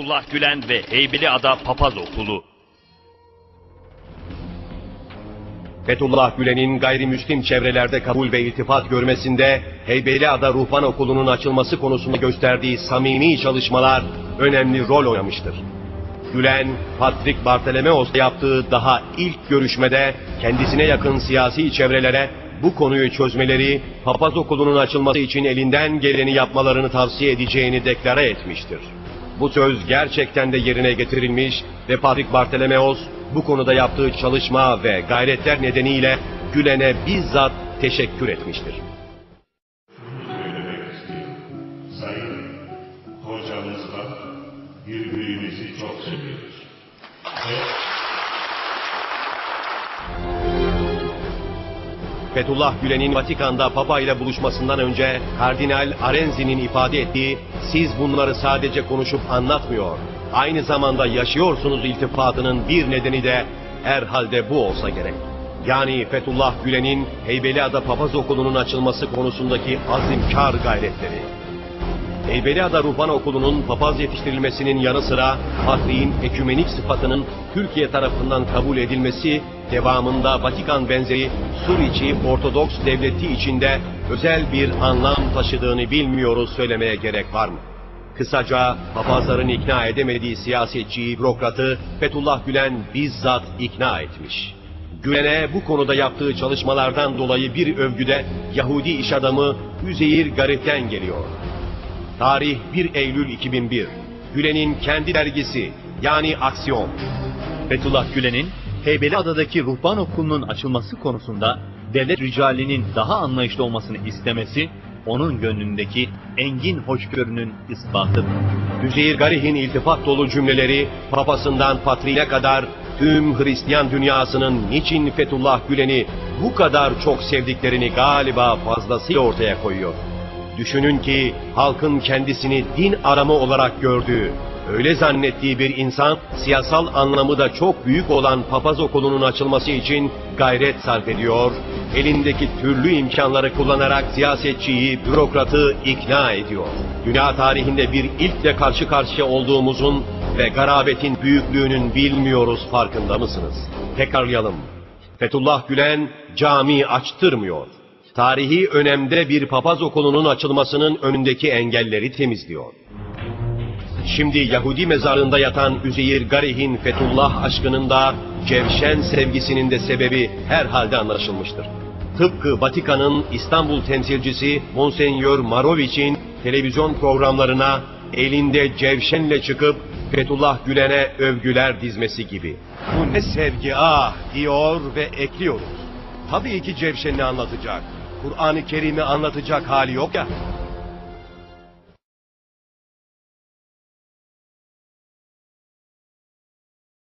Abdullah Gülen ve Heybeliada Papaz Okulu. Fethullah Gülen'in gayrimüslim çevrelerde kabul ve iltifat görmesinde Heybeliada Ruhban Okulu'nun açılması konusunda gösterdiği samimi çalışmalar önemli rol oynamıştır. Gülen, Patrick Bartolomeos'la yaptığı daha ilk görüşmede kendisine yakın siyasi çevrelere bu konuyu çözmeleri, papaz okulunun açılması için elinden geleni yapmalarını tavsiye edeceğini deklare etmiştir. Bu söz gerçekten de yerine getirilmiş ve Patrick Bartolomeos bu konuda yaptığı çalışma ve gayretler nedeniyle Gülen'e bizzat teşekkür etmiştir. Sayın hocamızla birbirimizi çok seviyoruz. Ve Fethullah Gülen'in Vatikan'da Papa ile buluşmasından önce Kardinal Arenzi'nin ifade ettiği siz bunları sadece konuşup anlatmıyor. Aynı zamanda yaşıyorsunuz iltifatının bir nedeni de herhalde bu olsa gerek. Yani Fethullah Gülen'in Heybeliada Papaz Okulu'nun açılması konusundaki azimkar gayretleri. Heybeliada Ruhban Okulu'nun papaz yetiştirilmesinin yanı sıra Patriğin ekümenik sıfatının Türkiye tarafından kabul edilmesi, devamında Vatikan benzeri Suriçi Ortodoks devleti içinde özel bir anlam taşıdığını bilmiyoruz söylemeye gerek var mı? Kısaca papazların ikna edemediği siyasetçiyi, bürokratı Fethullah Gülen bizzat ikna etmiş. Gülen'e bu konuda yaptığı çalışmalardan dolayı bir övgüde Yahudi iş adamı Üzeyir Garip'ten geliyor. Tarih 1 Eylül 2001. Gülen'in kendi dergisi yani Aksiyon. Fethullah Gülen'in Heybeliada'daki ruhban okulunun açılması konusunda devlet ricalinin daha anlayışlı olmasını istemesi, onun gönlündeki engin hoşgörünün ispatıdır. Üzeyir Garih'in iltifat dolu cümleleri papasından patriğine kadar tüm Hristiyan dünyasının niçin Fethullah Gülen'i bu kadar çok sevdiklerini galiba fazlasıyla ortaya koyuyor. Düşünün ki halkın kendisini din aramı olarak gördüğü, öyle zannettiği bir insan siyasal anlamı da çok büyük olan papaz okulunun açılması için gayret sarf ediyor, elindeki türlü imkanları kullanarak siyasetçiyi, bürokratı ikna ediyor. Dünya tarihinde bir ilkle karşı karşıya olduğumuzun ve garabetin büyüklüğünün bilmiyoruz farkında mısınız? Tekrarlayalım. Fethullah Gülen cami açtırmıyor. Tarihi önemde bir papaz okulunun açılmasının önündeki engelleri temizliyor. Şimdi Yahudi mezarında yatan Üzeyir Garih'in Fethullah aşkının da Cevşen sevgisinin de sebebi herhalde anlaşılmıştır. Tıpkı Vatikan'ın İstanbul temsilcisi Monsenyor Maroviç'in televizyon programlarına elinde Cevşen'le çıkıp Fethullah Gülen'e övgüler dizmesi gibi. Bu ne sevgi ah diyor ve ekliyoruz. Tabii ki Cevşen'i anlatacak. Kur'an-ı Kerim'i anlatacak hali yok ya.